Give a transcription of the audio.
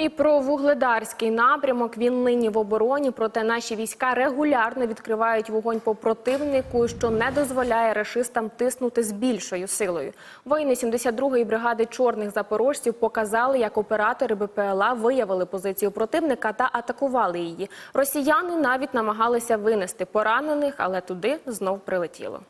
І про вугледарський напрямок він нині в обороні. Проте наші війська регулярно відкривають вогонь по противнику, що не дозволяє рашистам тиснути з більшою силою. Воїни 72-ї бригади чорних запорожців показали, як оператори БПЛА виявили позицію противника та атакували її. Росіяни навіть намагалися винести поранених, але туди знов прилетіло.